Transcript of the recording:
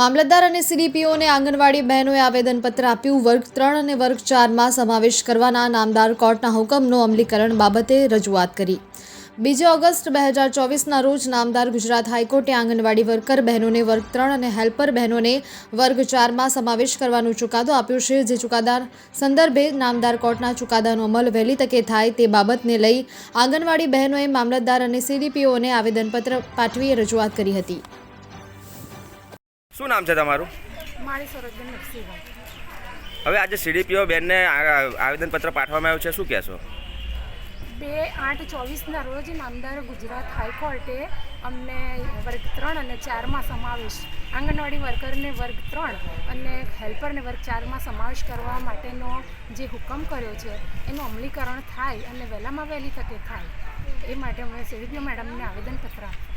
મામલતદાર અને સીડીપીઓને આંગણવાડી બહેનોએ આવેદનપત્ર આપ્યું. વર્ગ ત્રણ અને વર્ગ ચારમાં સમાવેશ કરવાના નામદાર કોર્ટના હુકમનું અમલીકરણ બાબતે રજૂઆત કરી. બીજી ઓગસ્ટ બે હજાર ચોવીસના રોજ નામદાર ગુજરાત હાઈકોર્ટે આંગણવાડી વર્કર બહેનોને વર્ગ ત્રણ અને હેલ્પર બહેનોને વર્ગ ચારમાં સમાવેશ કરવાનો ચુકાદો આપ્યો છે, જે ચુકાદા સંદર્ભે નામદાર કોર્ટના ચુકાદાનો અમલ વહેલી તકે થાય તે બાબતને લઈ આંગણવાડી બહેનોએ મામલતદાર અને સીડીપીઓને આવેદનપત્ર પાઠવી રજૂઆત કરી હતી. શું નામ છે તમારું? મારી સરોજબેન નરસિંહભાઈ હવે આજે સીડીપીઓ બેનને આવેદનપત્ર પાઠવવામાં આવ્યું છે. શું કહેશો? બે આઠ ચોવીસના રોજ નામદાર ગુજરાત હાઈકોર્ટે અમને વર્ગ ત્રણ અને ચારમાં સમાવેશ આંગણવાડી વર્કરને વર્ગ ત્રણ અને હેલ્પરને વર્ગ ચારમાં સમાવેશ કરવા માટેનો જે હુકમ કર્યો છે એનું અમલીકરણ થાય અને વહેલામાં વહેલી તકે થાય. એ માટે અમે સીડીપીઓ મેડમને આવેદનપત્ર આપ્યું.